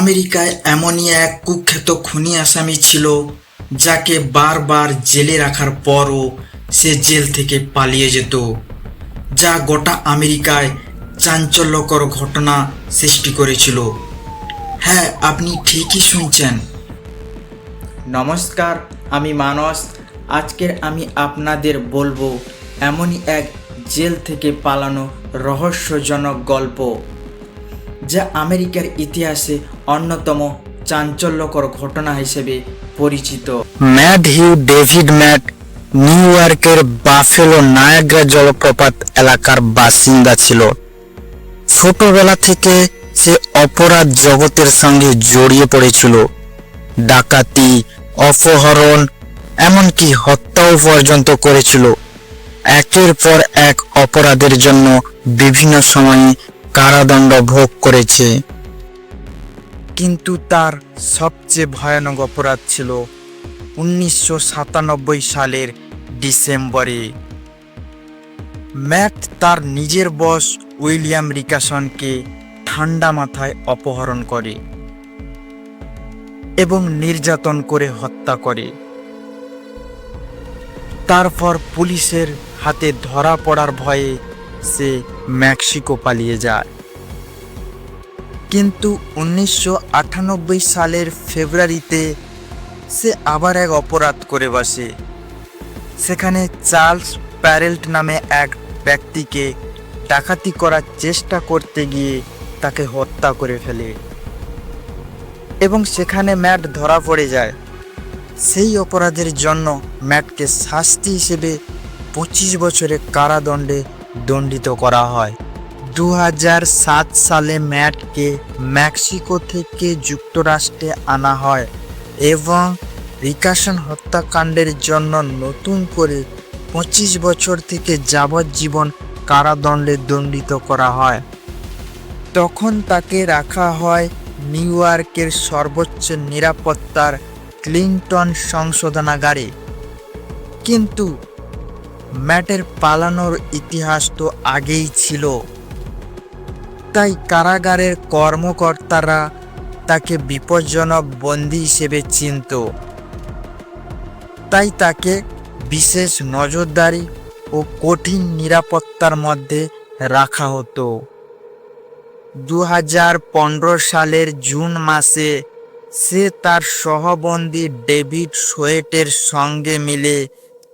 আমেরিকায় এমনই এক কুখ্যাত খুনি আসামি ছিল, যাকে বারবার জেলে রাখার পরও সে জেল থেকে পালিয়ে যেত, যা গোটা আমেরিকায় চাঞ্চল্যকর ঘটনা সৃষ্টি করেছিল। হ্যাঁ আপনি ঠিকই শুনছেন। নমস্কার, আমি মানস। আজকের আমি আপনাদের বলব, এমনই এক জেল থেকে পালানো রহস্যজনক গল্প। যা আমেরিকার ইতিহাসে অন্যতম চাঞ্চল্যকর ঘটনা হিসেবে পরিচিত। Mad Hugh David Matt New ইয়র্কের বাফেলো নায়াগ্রা জলপ্রপাত এলাকার বাসিন্দা ছিল। ছোটবেলা থেকে সে অপরাধ জগতের সঙ্গে জড়িয়ে পড়েছিল। ডাকাতি, অপহরণ, এমনকি হত্যাও পর্যন্ত করেছিল। একের পর এক অপরাধের জন্য বিভিন্ন সময়ে কারাদণ্ড ভোগ করেছে। কিন্তু তার সবচেয়ে ভয়ানক অপরাধ ছিল উনিশশো সাতানব্বই সালের ডিসেম্বরে। ম্যাট তার নিজের বস উইলিয়াম রিকাসনকে ঠান্ডা মাথায় অপহরণ করে এবং নির্যাতন করে হত্যা করে। তারপর পুলিশের হাতে ধরা পড়ার ভয়ে সে মেক্সিকো পালিয়ে যায়। কিন্তু উনিশশো আটানব্বই সালের ফেব্রুয়ারিতে সে আবার এক অপরাধ করে বসে। সেখানে চার্লস প্যারেল্ট নামে এক ব্যক্তিকে ডাকাতি করার চেষ্টা করতে গিয়ে তাকে হত্যা করে ফেলে। এবং সেখানে ম্যাট ধরা পড়ে যায়। সেই অপরাধের জন্য ম্যাটকে শাস্তি হিসেবে পঁচিশ বছরের কারাদণ্ডে দণ্ডিত করা হয়। দু সালে ম্যাটকে মেক্সিকো থেকে যুক্তরাষ্ট্রে আনা হয় এবং রিকাশন হত্যাকাণ্ডের জন্য নতুন করে পঁচিশ বছর থেকে যাবজ্জীবন কারাদণ্ডে দণ্ডিত করা হয়। তখন তাকে রাখা হয় নিউ ইয়র্কের সর্বোচ্চ নিরাপত্তার ক্লিংটন সংশোধনাগারে। কিন্তু ম্যাটের পালানোর ইতিহাস তো আগেই ছিল। তাই কারাগারের কর্মকর্তারা তাকে বিপজ্জনক বন্দী হিসেবে চিনত। তাই তাকে বিশেষ নজরদারি ও কঠিন নিরাপত্তার মধ্যে রাখা হতো। দু হাজার পনেরো সালের জুন মাসে সে তার সহবন্দী ডেভিড সোয়েটের সঙ্গে মিলে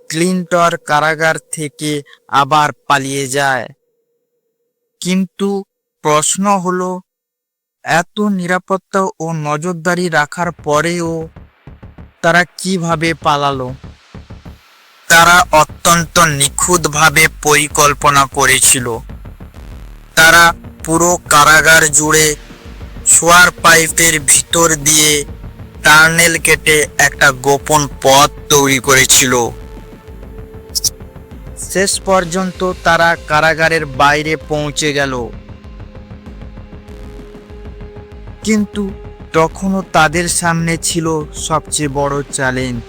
ক্লিন্টর কারাগার থেকে আবার পালিয়ে যায়। কিন্তু প্রশ্ন হলো, এত নিরাপত্তা ও নজরদারি রাখার পরেও তারা কীভাবে পালালো? তারা অত্যন্ত নিখুঁতভাবে পরিকল্পনা করেছিল। তারা পুরো কারাগার জুড়ে সোয়ার পাইপের ভিতর দিয়ে টার্নেল কেটে একটা গোপন পথ তৈরি করেছিল। শেষ পর্যন্ত তারা কারাগারের বাইরে পৌঁছে গেল। কিন্তু তখনও তাদের সামনে ছিল সবচেয়ে বড় চ্যালেঞ্জ।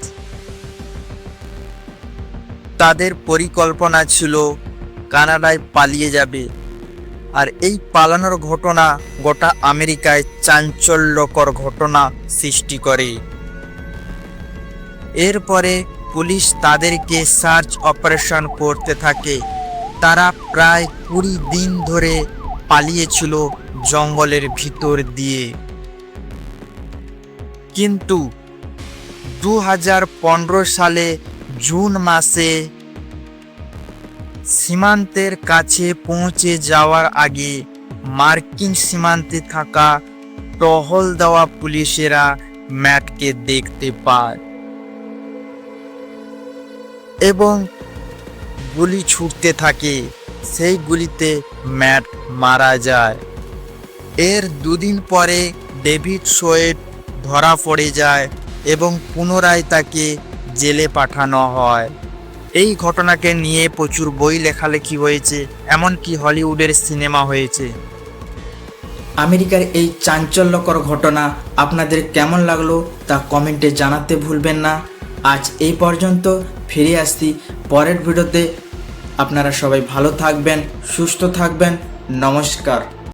তাদের পরিকল্পনা ছিল, কানাডায় পালিয়ে যাবে। আর এই পালানোর ঘটনা গোটা আমেরিকায় চাঞ্চল্যকর ঘটনা সৃষ্টি করে। এরপরে পুলিশ তাদেরকে সার্চ অপারেশন করতে থাকে। তারা প্রায় কুড়ি দিন ধরে পালিয়েছিল জঙ্গলের ভিতর দিয়ে। কিন্তু দু হাজার পনেরো সালে জুন মাসে সীমান্তের কাছে পৌঁছে যাওয়ার আগে মার্কিন সীমান্তে থাকা টহল দেওয়া পুলিশেরা ম্যাটকে দেখতে পায়। এবং গুলি ছুটতে থাকে। সেই গুলিতে ম্যাট মারা যায়। এর দুদিন পরে ডেভিড সোয়েট ধরা পড়ে যায় এবং পুনরায় তাকে জেলে পাঠানো হয়। এই ঘটনাকে নিয়ে প্রচুর বই লেখালেখি হয়েছে, এমনকি হলিউডের সিনেমা হয়েছে। আমেরিকার এই চাঞ্চল্যকর ঘটনা আপনাদের কেমন লাগল তা কমেন্টে জানাতে ভুলবেন না। আজ এই পর্যন্ত ফিরে আসছি পরের ভিডিওতে। আপনারা সবাই ভালো থাকবেন সুস্থ থাকবেন। নমস্কার।